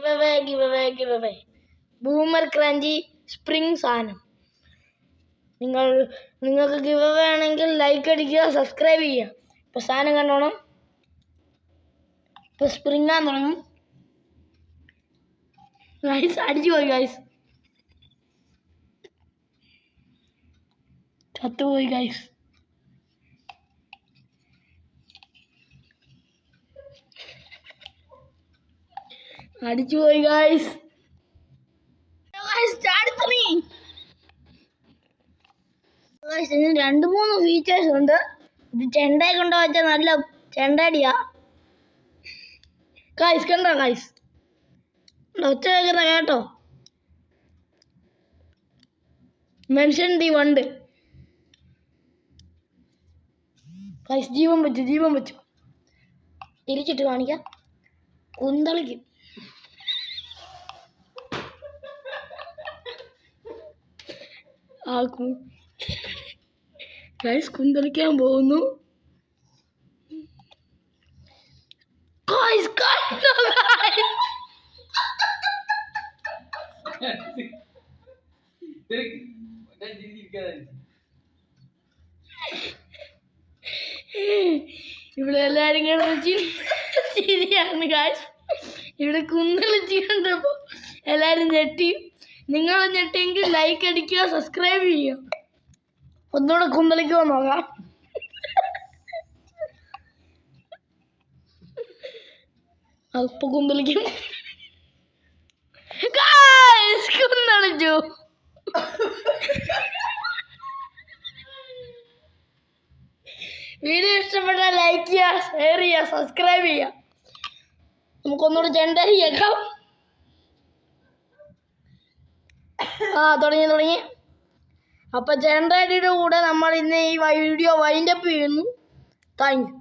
Give away give boomer crunchy spring സാധനം നിങ്ങൾ നിങ്ങൾക്ക് ഗിവ് അവേ ആണെങ്കിൽ ലൈക്ക് അടിക്കുക സബ്സ്ക്രൈബ് ചെയ്യുക. ഇപ്പോൾ സാധനം കണ്ടോണം? ഇപ്പോൾ സ്പ്രിങ്ങാൻ തുടങ്ങും. ഗൈസ് അടിച്ചു പോയി ഗൈസ് ചത്തുപോയി ഗൈസ് അടിച്ചു പോയി ഗായ്സ് ഇതിന് രണ്ട് മൂന്ന് ഫീച്ചേഴ്സ് ഉണ്ട്. ഇത് ചെണ്ടയെ കൊണ്ട് വെച്ചാൽ നല്ല ചെണ്ടടിയാ കായ്സ് കണ്ടോ കായ്സ് ഒച്ച കേൾക്കുന്ന കേട്ടോ? മെൻഷൻ ദി വണ്ട്. കായ്സ് ജീവൻ വെച്ചു ജീവൻ വെച്ചു. തിരിച്ചിട്ട് കാണിക്കാം. കുന്തളിക്കും. ആ കു കുന്തളിക്കാൻ പോകുന്നു. ഇവിടെ എല്ലാരും കിടന്ന് ഇവിടെ കുന്നളിച്ച് എല്ലാരും ഞെട്ടി. നിങ്ങൾ എന്നിട്ടെങ്കിൽ ലൈക്ക് അടിക്കുക സബ്സ്ക്രൈബ് ചെയ്യുക. ഒന്നുകൂടെ കുന്തളിക്കുമോ നോക്കാം. അപ്പൊ കുന്തളിക്കും. Guys, കുന്തളിച്ചു. വീഡിയോ ഇഷ്ടപ്പെട്ട ലൈക്ക് ചെയ്യുക ഷെയർ ചെയ്യുക സബ്സ്ക്രൈബ് ചെയ്യുക. നമുക്കൊന്നുകൂടെ ചെണ്ടരി ആ തുടങ്ങി തുടങ്ങി. അപ്പോൾ ജനറേറ്ററുടെ കൂടെ നമ്മൾ ഇന്ന് ഈ വീഡിയോ വൈൻഡപ്പ് ചെയ്യുന്നു. Thank you